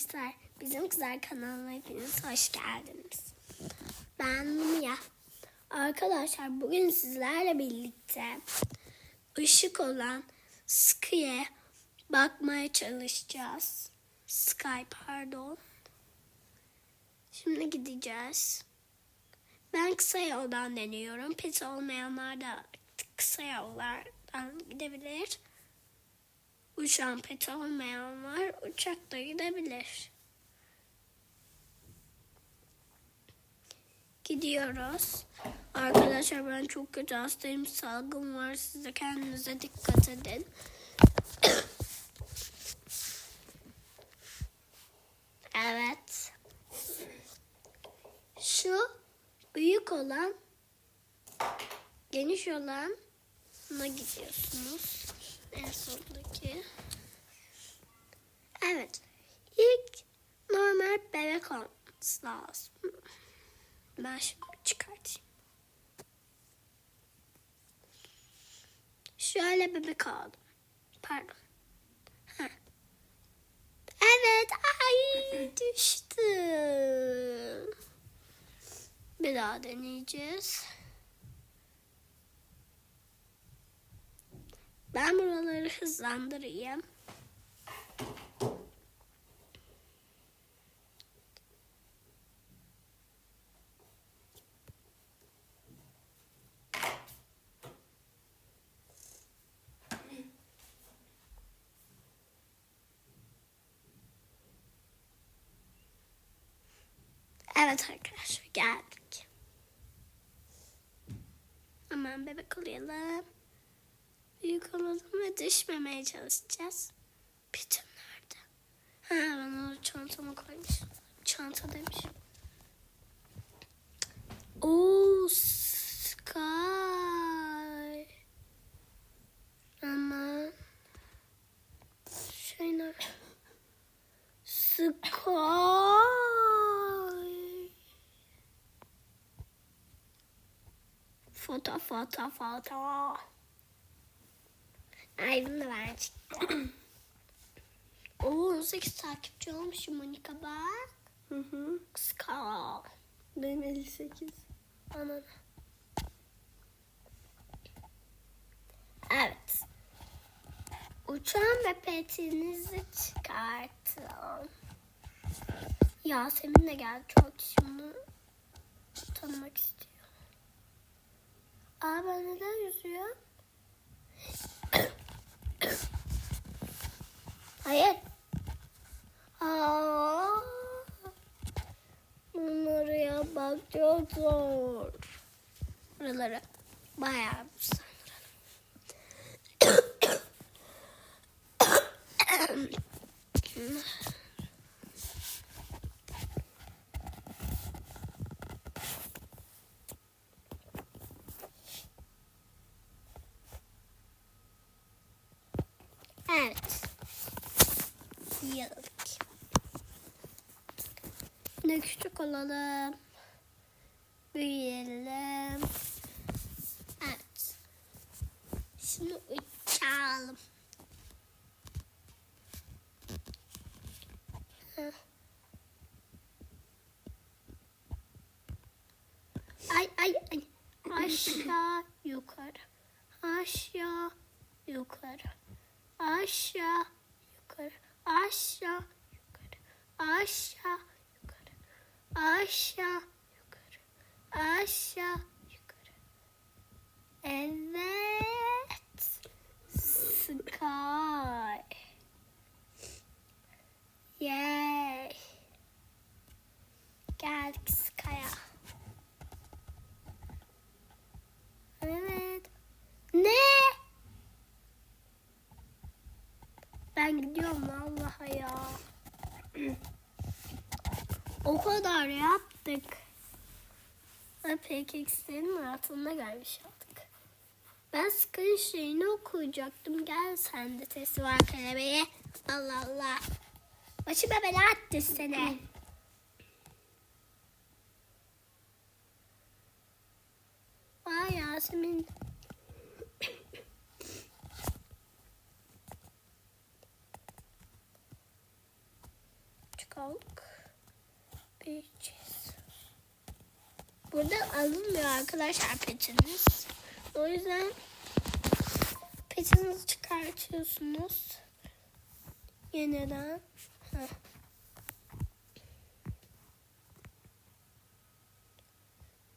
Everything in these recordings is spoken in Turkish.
arkadaşlar. Bizim Kızlar kanalına hepiniz hoş geldiniz. Ben Mia. Arkadaşlar bugün sizlerle birlikte ışık olan Sky'e bakmaya çalışacağız. Sky pardon. Şimdi gideceğiz. Ben kısa yoldan deniyorum. Pes olmayanlar da kısa yollardan gidebilir. Uçan pet olmayan var. Uçakla gidebilir. Gidiyoruz. Arkadaşlar ben çok kötü hastayım. Salgın var. Siz de kendinize dikkat edin. evet. Şu büyük olan geniş olan gidiyorsunuz. En sondaki. Evet. İlk normal bebek olması lazım. Ben şimdi çıkartayım. Şöyle bebek aldım. Pardon. Ha. Evet. Ay düştü. Bir daha deneyeceğiz. Ben buraları hızlandırayım. Evet arkadaşlar geldik. Hemen bebek alayım. Büyük olalım ve düşmemeye çalışacağız. Bütün nerede? Ha ben onu çantama koymuşum. Çanta demişim. Oo Sky. Aman. Şey nerede? Sky. Foto foto foto. Ay bunu ben çıktım. Oo 18 takipçi olmuşum Monika bak. Hı hı. Kıskal. Benim 58. Aman. Evet. Uçan ve petinizi çıkartın. Yasemin de geldi. Çok şimdi tanımak istiyor. Aa ben neden yüzüyor? Hayır. Aa, bunları yapmak çok zor. Buraları bayağı bir sandıralım. Evet. Yıldık. Küçük olalım. Büyüyelim. Evet. Şimdi uçalım. Ay ay ay. Aşağı yukarı. Aşağı yukarı. Aşağı yukarı. Aşağı yukarı. Aşağı. Aşağı yukarı. Aşağı yukarı. Evet. Sky. Yay. Geldik Sky'a. Evet. Ne? Ben gidiyorum vallahi ya. o kadar yaptık. PKX'lerin altında gelmiş olduk. Ben Sky'ın şeyini okuyacaktım. Gel sen de sesi var kelebeğe. Allah Allah. Başıma bela attı seni. Vay Yasemin. Çık Beaches. Burada alınmıyor arkadaşlar petiniz. O yüzden petinizi çıkartıyorsunuz. Yeniden. Heh.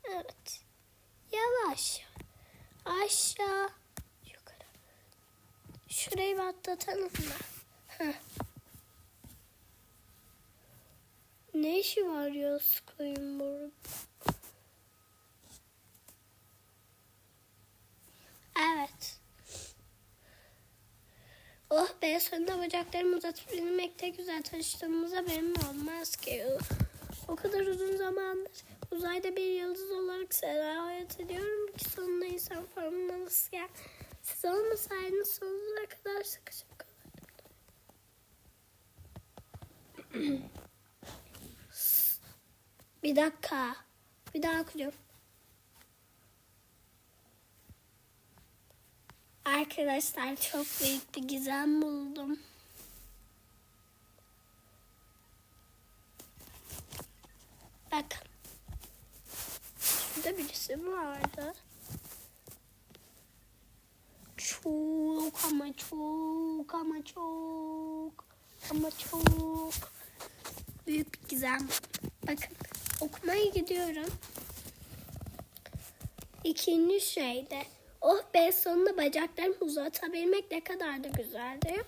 Evet. Yavaş. Aşağı. Yukarı. Şurayı bir atlatalım mı? Heh. Ne işi var ya Sky'ın burada? Evet. Oh be sonunda bacaklarımı uzatıp binmekte güzel tanıştığımıza benim olmaz ki. O kadar uzun zamandır uzayda bir yıldız olarak seyahat ediyorum ki sonunda insan formuna nasıl gel. Siz olmasaydınız sonsuza kadar sıkışıp kalırdım. bir dakika. Bir daha okuyacağım. Arkadaşlar çok büyük bir gizem buldum. Bakın. Şurada birisi vardı? Çok ama çok ama çok ama çok büyük bir gizem. Bakın okumaya gidiyorum. İkinci şey de oh be sonunda bacaklarımı uzatabilmek ne kadar da güzeldi.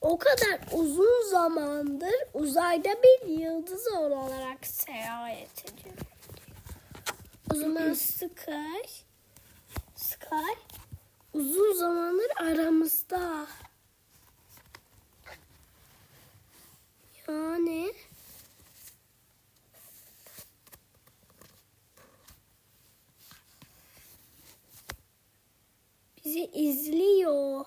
O kadar uzun zamandır uzayda bir yıldız olarak seyahat ediyorum. O zaman Sky, Sky uzun zamandır aramızda. Yani bizi izliyor.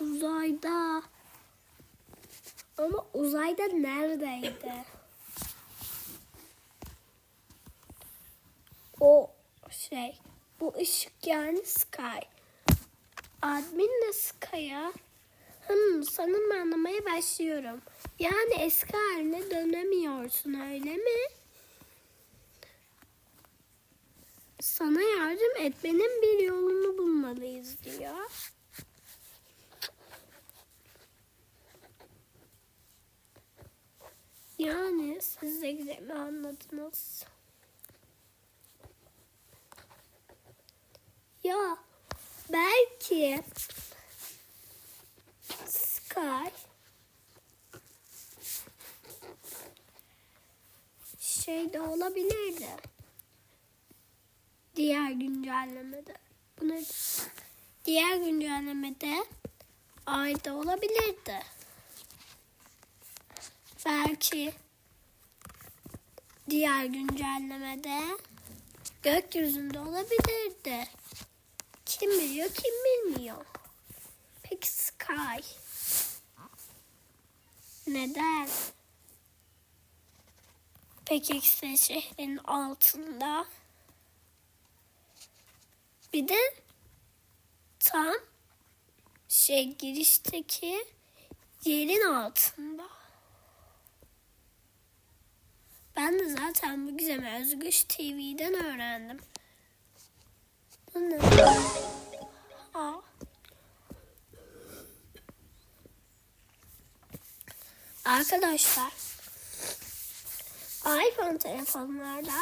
Uzayda. Ama uzayda neredeydi? O şey. Bu ışık yani Sky. Admin de Sky'a. Hmm, sanırım anlamaya başlıyorum. Yani eski haline dönemiyorsun öyle mi? Sana yardım etmenin bir yolunu bulmalıyız diyor. Yani siz de güzel anladınız. Ya belki Sky şey de olabilirdi. Diğer güncellemede. Bunu diğer güncellemede ayda olabilirdi. Belki diğer güncellemede gökyüzünde olabilirdi. Kim biliyor, kim bilmiyor. Peki Sky neden? Peki X şehrin altında bir de tam şey girişteki yerin altında. Ben de zaten bu gizemi Özgüç TV'den öğrendim. Bu ne? Aa. Arkadaşlar iPhone telefonlarda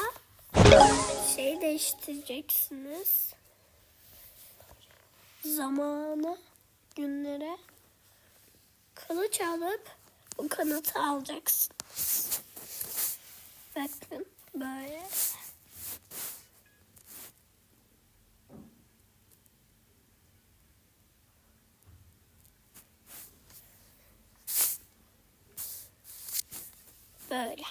şey değiştireceksiniz. Zamanı, günlere kılıç alıp bu kanatı alacaksınız. Bakın böyle. Böyle.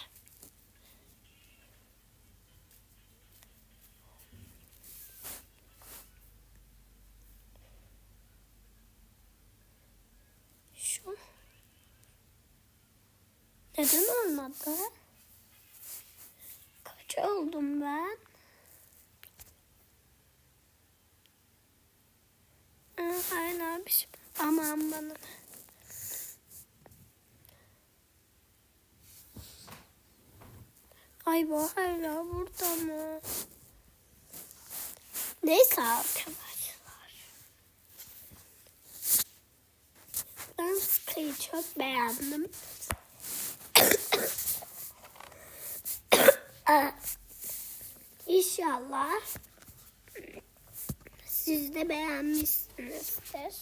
Şu. Neden olmadı? kaç oldum ben? Aa, hayır abi. Aman bana. Ay bu hala burada mı? Neyse arkadaşlar. Ben Sky'ı çok beğendim. Aa. İnşallah siz de beğenmişsinizdir.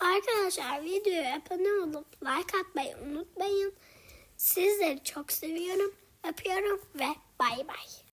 Arkadaşlar videoya abone olup like atmayı unutmayın. Sizleri çok seviyorum, öpüyorum ve bay bay.